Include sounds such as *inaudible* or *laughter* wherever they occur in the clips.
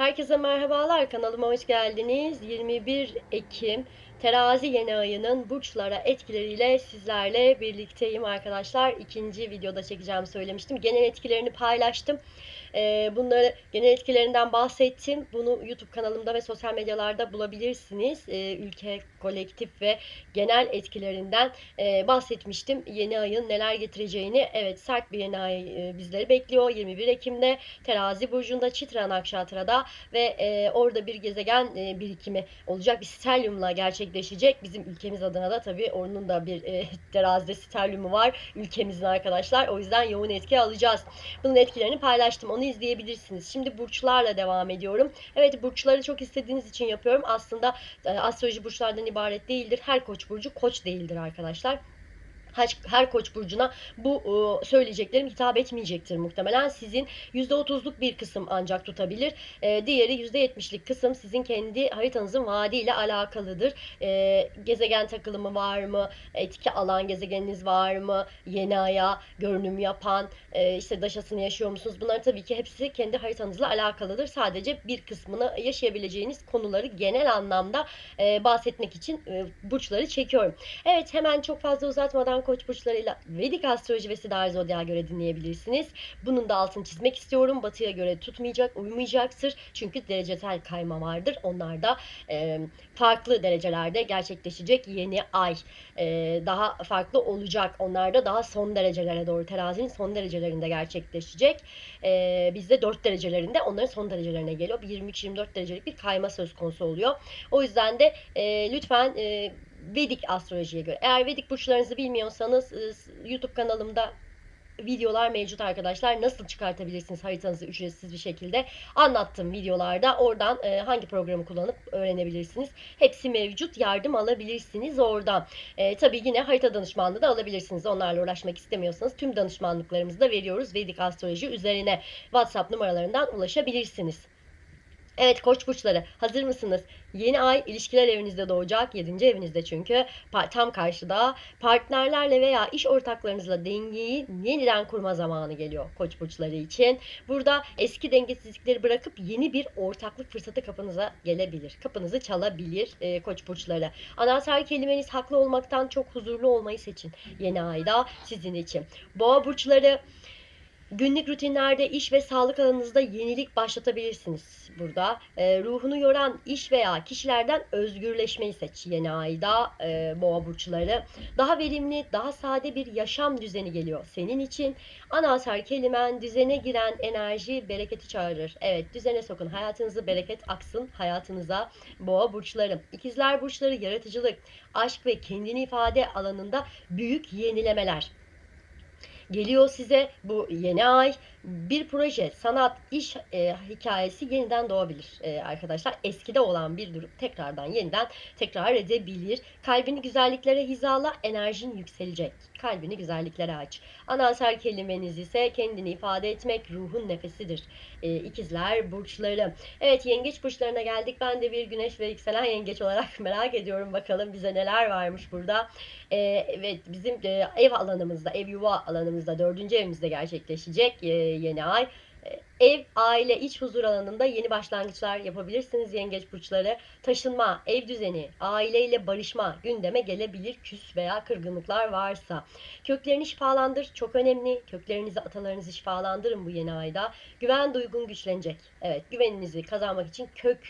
Herkese merhabalar, kanalıma hoş geldiniz. 21 Ekim Terazi yeni ayının burçlara etkileriyle sizlerle birlikteyim arkadaşlar. İkinci videoda çekeceğim söylemiştim. Genel etkilerini paylaştım. Ee, bunları genel etkilerinden bahsettim. Bunu YouTube kanalımda ve sosyal medyalarda bulabilirsiniz. Ee, ülke, kolektif ve genel etkilerinden e, bahsetmiştim. Yeni ayın neler getireceğini. Evet sert bir yeni ay e, bizleri bekliyor. 21 Ekim'de Terazi burcunda Çitra Nakşatra'da ve e, orada bir gezegen e, birikimi olacak. Bir stelyumla gerçekleşecek. Bizim ülkemiz adına da tabii onun da bir e, *laughs* terazide stelyumu var ülkemizin arkadaşlar. O yüzden yoğun etki alacağız. Bunun etkilerini paylaştım. Onu izleyebilirsiniz. Şimdi burçlarla devam ediyorum. Evet burçları çok istediğiniz için yapıyorum. Aslında e, astroloji burçlardan ibaret değildir. Her koç burcu koç değildir arkadaşlar her, her koç burcuna bu e, söyleyeceklerim hitap etmeyecektir muhtemelen. Sizin %30'luk bir kısım ancak tutabilir. E, diğeri %70'lik kısım sizin kendi haritanızın vaadiyle alakalıdır. E, gezegen takılımı var mı? Etki alan gezegeniniz var mı? Yeni aya görünüm yapan, e, işte daşasını yaşıyor musunuz? Bunlar tabii ki hepsi kendi haritanızla alakalıdır. Sadece bir kısmını yaşayabileceğiniz konuları genel anlamda e, bahsetmek için e, burçları çekiyorum. Evet hemen çok fazla uzatmadan koç burçlarıyla Vedik astroloji ve Siddhar Zodya'ya göre dinleyebilirsiniz. Bunun da altını çizmek istiyorum. Batıya göre tutmayacak, uymayacaktır. Çünkü derecesel kayma vardır. Onlar da e, farklı derecelerde gerçekleşecek yeni ay. E, daha farklı olacak. Onlar da daha son derecelere doğru terazinin son derecelerinde gerçekleşecek. E, bizde 4 derecelerinde onların son derecelerine geliyor. 23-24 derecelik bir kayma söz konusu oluyor. O yüzden de e, lütfen e, Vedik astrolojiye göre. Eğer Vedik burçlarınızı bilmiyorsanız e, YouTube kanalımda videolar mevcut arkadaşlar. Nasıl çıkartabilirsiniz haritanızı ücretsiz bir şekilde anlattım videolarda. Oradan e, hangi programı kullanıp öğrenebilirsiniz. Hepsi mevcut. Yardım alabilirsiniz oradan. E, tabii yine harita danışmanlığı da alabilirsiniz. Onlarla uğraşmak istemiyorsanız tüm danışmanlıklarımızı da veriyoruz. Vedik astroloji üzerine WhatsApp numaralarından ulaşabilirsiniz. Evet koç burçları hazır mısınız? Yeni ay ilişkiler evinizde doğacak. 7. evinizde çünkü tam karşıda partnerlerle veya iş ortaklarınızla dengeyi yeniden kurma zamanı geliyor koç burçları için. Burada eski dengesizlikleri bırakıp yeni bir ortaklık fırsatı kapınıza gelebilir. Kapınızı çalabilir e, koç burçları. Anahtar kelimeniz haklı olmaktan çok huzurlu olmayı seçin. Yeni ayda sizin için. Boğa burçları Günlük rutinlerde iş ve sağlık alanınızda yenilik başlatabilirsiniz burada. E, ruhunu yoran iş veya kişilerden özgürleşmeyi seç yeni ayda e, boğa burçları. Daha verimli, daha sade bir yaşam düzeni geliyor senin için. Anahtar kelimen düzene giren enerji bereketi çağırır. Evet düzene sokun hayatınızı bereket aksın hayatınıza boğa burçları. İkizler burçları yaratıcılık, aşk ve kendini ifade alanında büyük yenilemeler geliyor size bu yeni ay bir proje, sanat, iş e, hikayesi yeniden doğabilir e, arkadaşlar. Eskide olan bir durum tekrardan yeniden tekrar edebilir. Kalbini güzelliklere hizala, enerjin yükselecek. Kalbini güzelliklere aç. Anahtar kelimeniz ise kendini ifade etmek ruhun nefesidir. E, ikizler burçları. Evet yengeç burçlarına geldik. Ben de bir güneş ve yükselen yengeç olarak *laughs* merak ediyorum bakalım bize neler varmış burada. E, evet bizim e, ev alanımızda, ev yuva alanımızda, dördüncü evimizde gerçekleşecek. E, yeni ay. E, ev, aile, iç huzur alanında yeni başlangıçlar yapabilirsiniz yengeç burçları. Taşınma, ev düzeni, aileyle barışma gündeme gelebilir küs veya kırgınlıklar varsa. Köklerini şifalandır. Çok önemli. Köklerinizi, atalarınızı şifalandırın bu yeni ayda. Güven duygun güçlenecek. Evet, güveninizi kazanmak için kök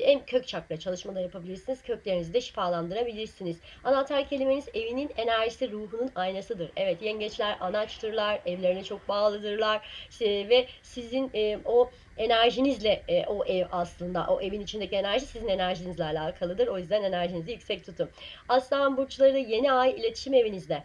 en kök çakra çalışmaları yapabilirsiniz. Köklerinizi de şifalandırabilirsiniz. Anahtar kelimeniz evinin enerjisi ruhunun aynasıdır. Evet, yengeçler anaçtırlar, evlerine çok bağlıdırlar işte, ve siz sizin e, o enerjinizle e, o ev aslında o evin içindeki enerji sizin enerjinizle alakalıdır. O yüzden enerjinizi yüksek tutun. Aslan burçları yeni ay iletişim evinizde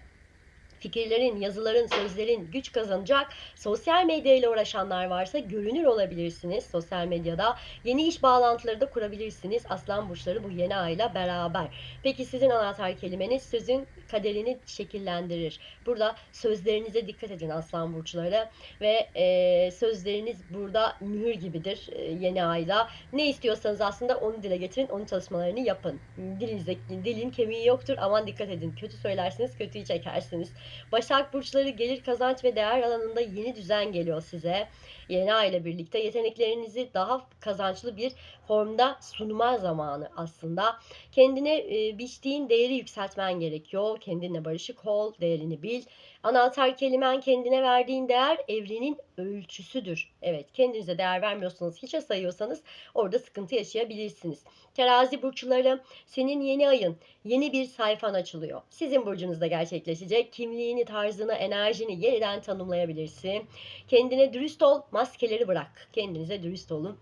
fikirlerin, yazıların, sözlerin güç kazanacak. Sosyal medya ile uğraşanlar varsa görünür olabilirsiniz sosyal medyada. Yeni iş bağlantıları da kurabilirsiniz. Aslan burçları bu yeni ayla beraber. Peki sizin anahtar kelimeniz sözün kaderini şekillendirir. Burada sözlerinize dikkat edin aslan burçları ve e, sözleriniz burada mühür gibidir e, yeni ayda. Ne istiyorsanız aslında onu dile getirin, onun çalışmalarını yapın. Dilinizde, dilin kemiği yoktur aman dikkat edin. Kötü söylersiniz, kötüyü çekersiniz. Başak burçları gelir kazanç ve değer alanında yeni düzen geliyor size. Yeni ay ile birlikte yeteneklerinizi daha kazançlı bir formda sunma zamanı aslında. Kendine e, biçtiğin değeri yükseltmen gerekiyor. Kendinle barışık ol, değerini bil. Anahtar kelimen kendine verdiğin değer evrenin ölçüsüdür. Evet, kendinize değer vermiyorsanız, hiçe sayıyorsanız orada sıkıntı yaşayabilirsiniz. Terazi burçları senin yeni ayın, yeni bir sayfan açılıyor. Sizin burcunuzda gerçekleşecek. Kimliğini, tarzını, enerjini yeniden tanımlayabilirsin. Kendine dürüst ol, maskeleri bırak. Kendinize dürüst olun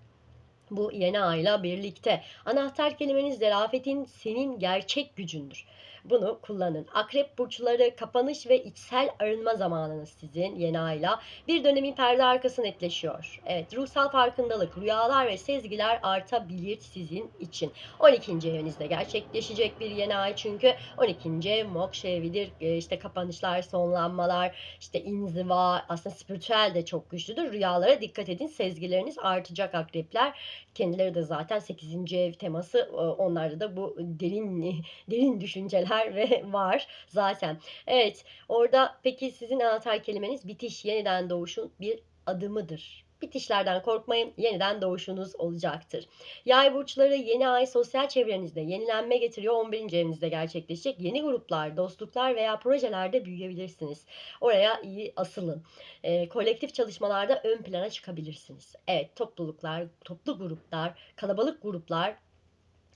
bu yeni ayla birlikte. Anahtar kelimeniz zarafetin senin gerçek gücündür. Bunu kullanın. Akrep burçları kapanış ve içsel arınma zamanınız sizin yeni ayla. Bir dönemin perde arkası netleşiyor. Evet ruhsal farkındalık, rüyalar ve sezgiler artabilir sizin için. 12. evinizde gerçekleşecek bir yeni ay çünkü 12. ev moksha evidir. Ee, İşte kapanışlar, sonlanmalar, işte inziva aslında spiritüel de çok güçlüdür. Rüyalara dikkat edin. Sezgileriniz artacak akrepler. Kendileri de zaten 8. ev teması e, onlarda da bu derin *laughs* derin düşünceler ve *laughs* var zaten. Evet orada peki sizin anahtar kelimeniz bitiş yeniden doğuşun bir adımıdır. Bitişlerden korkmayın, yeniden doğuşunuz olacaktır. Yay burçları yeni ay sosyal çevrenizde yenilenme getiriyor. 11. evinizde gerçekleşecek. Yeni gruplar, dostluklar veya projelerde büyüyebilirsiniz. Oraya iyi asılın. Ee, kolektif çalışmalarda ön plana çıkabilirsiniz. Evet, topluluklar, toplu gruplar, kalabalık gruplar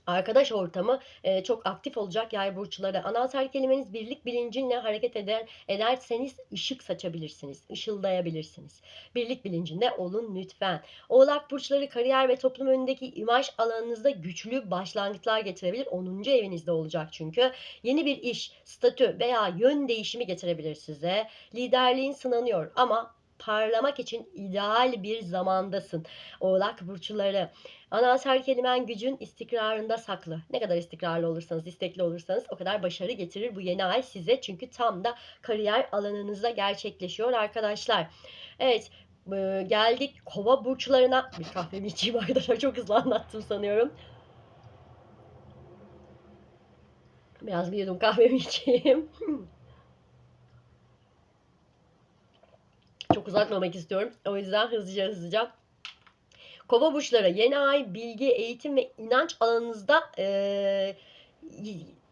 Arkadaş ortamı e, çok aktif olacak yay burçları. Anahtar kelimeniz birlik bilincinle hareket eder, ederseniz ışık saçabilirsiniz, ışıldayabilirsiniz. Birlik bilincinde olun lütfen. Oğlak burçları kariyer ve toplum önündeki imaj alanınızda güçlü başlangıçlar getirebilir. 10. evinizde olacak çünkü. Yeni bir iş, statü veya yön değişimi getirebilir size. Liderliğin sınanıyor ama parlamak için ideal bir zamandasın. Oğlak burçları. Anahtar kelimen gücün istikrarında saklı. Ne kadar istikrarlı olursanız, istekli olursanız o kadar başarı getirir bu yeni ay size. Çünkü tam da kariyer alanınızda gerçekleşiyor arkadaşlar. Evet, e, geldik kova burçlarına. Bir kahvemi içeyim arkadaşlar. Çok hızlı anlattım sanıyorum. Biraz bir yudum kahvemi içeyim. *laughs* Çok uzatmamak istiyorum. O yüzden hızlıca hızlıca. Kova burçları yeni ay bilgi, eğitim ve inanç alanınızda eee,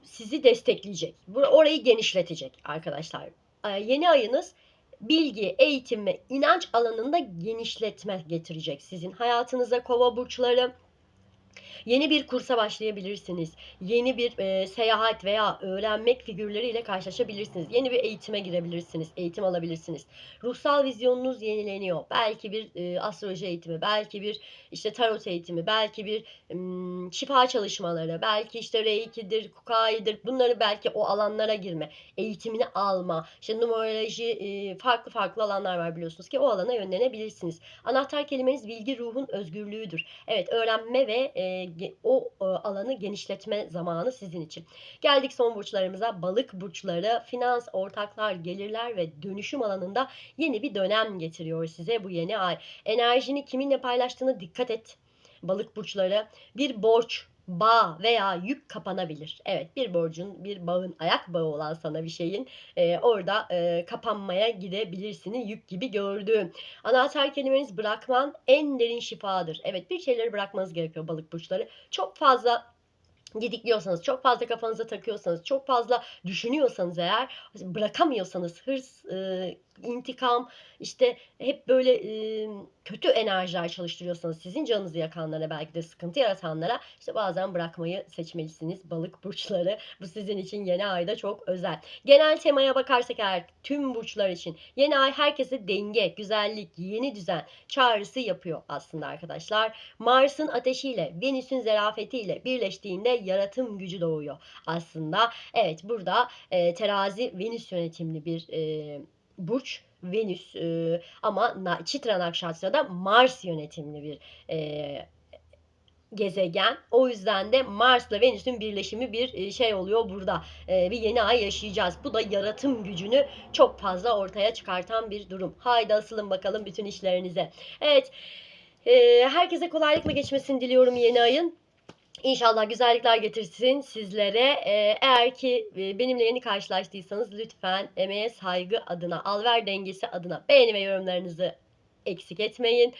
sizi destekleyecek. Orayı genişletecek arkadaşlar. Eee, yeni ayınız bilgi, eğitim ve inanç alanında genişletme getirecek sizin hayatınıza kova burçları. Yeni bir kursa başlayabilirsiniz. Yeni bir e, seyahat veya öğrenmek figürleriyle karşılaşabilirsiniz. Yeni bir eğitime girebilirsiniz. Eğitim alabilirsiniz. Ruhsal vizyonunuz yenileniyor. Belki bir e, astroloji eğitimi, belki bir işte tarot eğitimi, belki bir m, şifa çalışmaları, belki işte reikidir, kukaidir. Bunları belki o alanlara girme, eğitimini alma. İşte numeroloji e, farklı farklı alanlar var biliyorsunuz ki o alana yönlenebilirsiniz. Anahtar kelimeniz bilgi ruhun özgürlüğüdür. Evet öğrenme ve e, o e, alanı genişletme zamanı sizin için. Geldik son burçlarımıza. Balık burçları finans, ortaklar, gelirler ve dönüşüm alanında yeni bir dönem getiriyor size bu yeni ay. Enerjini kiminle paylaştığını dikkat et. Balık burçları bir borç, bağ veya yük kapanabilir. Evet bir borcun, bir bağın, ayak bağı olan sana bir şeyin e, orada e, kapanmaya gidebilirsiniz. Yük gibi gördüğüm. Anahtar kelimeniz bırakman en derin şifadır. Evet bir şeyleri bırakmanız gerekiyor balık burçları. Çok fazla gidikliyorsanız, çok fazla kafanıza takıyorsanız, çok fazla düşünüyorsanız eğer, bırakamıyorsanız hırs, e, intikam, işte hep böyle e, kötü enerjiler çalıştırıyorsanız sizin canınızı yakanlara belki de sıkıntı yaratanlara işte bazen bırakmayı seçmelisiniz balık burçları. Bu sizin için yeni ayda çok özel. Genel temaya bakarsak eğer tüm burçlar için yeni ay herkese denge, güzellik, yeni düzen çağrısı yapıyor aslında arkadaşlar. Mars'ın ateşiyle, Venüs'ün zerafetiyle birleştiğinde yaratım gücü doğuyor aslında. Evet burada e, terazi Venüs yönetimli bir e, burç Venüs e, ama Çitra Nakşatra'da Mars yönetimli bir e, gezegen. O yüzden de Mars'la Venüs'ün birleşimi bir şey oluyor burada. E, bir yeni ay yaşayacağız. Bu da yaratım gücünü çok fazla ortaya çıkartan bir durum. Haydi asılın bakalım bütün işlerinize. Evet. E, herkese kolaylıkla geçmesini diliyorum yeni ayın. İnşallah güzellikler getirsin sizlere. Ee, eğer ki e, benimle yeni karşılaştıysanız lütfen emeğe saygı adına, alver dengesi adına beğeni ve yorumlarınızı eksik etmeyin.